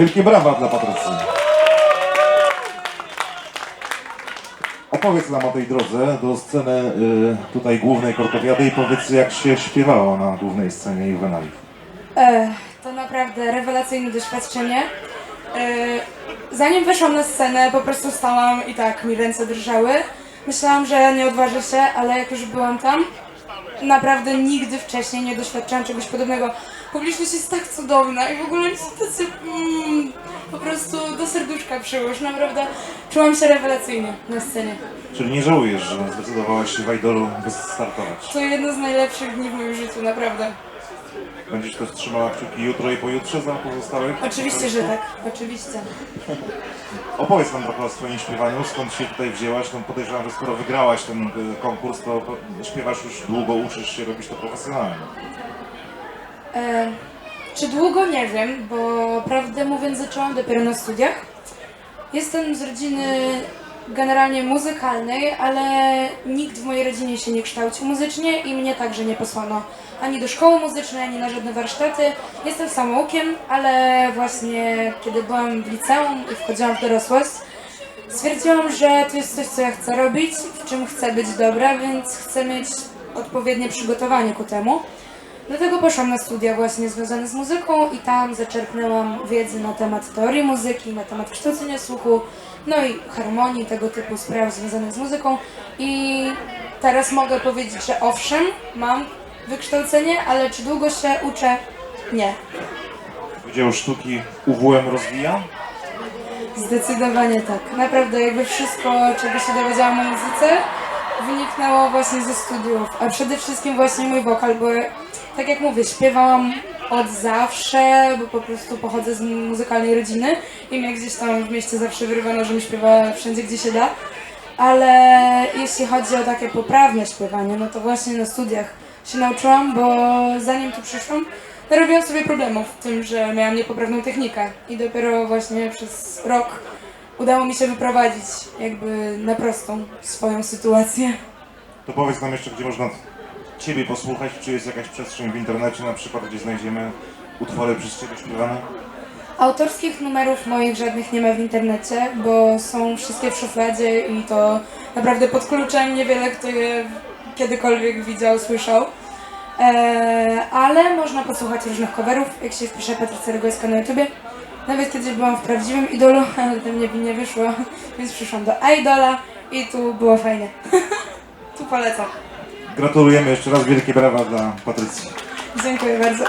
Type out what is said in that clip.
Wielkie brawa dla Patrycji. Opowiedz nam o tej drodze do sceny y, tutaj głównej Korkowiady i powiedz jak się śpiewało na głównej scenie Juvenali. E, to naprawdę rewelacyjne doświadczenie. E, zanim weszłam na scenę, po prostu stałam i tak mi ręce drżały. Myślałam, że nie odważę się, ale jak już byłam tam, naprawdę nigdy wcześniej nie doświadczałam czegoś podobnego. Publiczność jest tak cudowna i w ogóle są tacy mm, po prostu do serduszka przyłóż. Naprawdę czułam się rewelacyjnie na scenie. Czyli nie żałujesz, że zdecydowałaś się w Idolu wystartować. To jedno z najlepszych dni w moim życiu, naprawdę. Będziesz też trzymała kciuki jutro i pojutrze za pozostałych? Oczywiście, że tak. Oczywiście. Opowiedz nam trochę o swoim śpiewaniu, skąd się tutaj wzięłaś. No podejrzewam, że skoro wygrałaś ten y, konkurs, to śpiewasz już długo, uczysz się robić to profesjonalnie. E, czy długo? Nie wiem, bo prawdę mówiąc zaczęłam dopiero na studiach. Jestem z rodziny generalnie muzykalnej, ale nikt w mojej rodzinie się nie kształcił muzycznie i mnie także nie posłano ani do szkoły muzycznej, ani na żadne warsztaty. Jestem samoukiem, ale właśnie kiedy byłam w liceum i wchodziłam w dorosłość, stwierdziłam, że to jest coś, co ja chcę robić, w czym chcę być dobra, więc chcę mieć odpowiednie przygotowanie ku temu. Dlatego poszłam na studia właśnie związane z muzyką i tam zaczerpnęłam wiedzy na temat teorii muzyki, na temat kształcenia słuchu, no i harmonii, tego typu spraw związanych z muzyką. I teraz mogę powiedzieć, że owszem, mam wykształcenie, ale czy długo się uczę? Nie. Wydział Sztuki UWM rozwija? Zdecydowanie tak. Naprawdę jakby wszystko, czego się dowiedziałam o muzyce, wyniknęło właśnie ze studiów, a przede wszystkim właśnie mój wokal, bo tak jak mówię, śpiewałam od zawsze, bo po prostu pochodzę z muzykalnej rodziny i mnie gdzieś tam w mieście zawsze wyrywano, żebym śpiewała wszędzie, gdzie się da. Ale jeśli chodzi o takie poprawne śpiewanie, no to właśnie na studiach się nauczyłam, bo zanim tu przyszłam, narobiłam sobie problemów w tym, że miałam niepoprawną technikę i dopiero właśnie przez rok udało mi się wyprowadzić jakby na prostą swoją sytuację. To powiedz nam jeszcze, gdzie można Ciebie posłuchać, czy jest jakaś przestrzeń w internecie na przykład, gdzie znajdziemy utwory przez Ciebie śpiewane? Autorskich numerów moich żadnych nie ma w internecie, bo są wszystkie w szufladzie i to naprawdę pod kluczem niewiele kto je kiedykolwiek widział, słyszał. Eee, ale można posłuchać różnych coverów, jak się wpisze Patrycja Rogojska na YouTubie. Nawet kiedyś byłam w prawdziwym idolu, ale to mnie nie wyszło, więc przyszłam do idola i tu było fajnie. tu polecam. Gratulujemy jeszcze raz, wielkie brawa dla Patrycji. Dziękuję bardzo.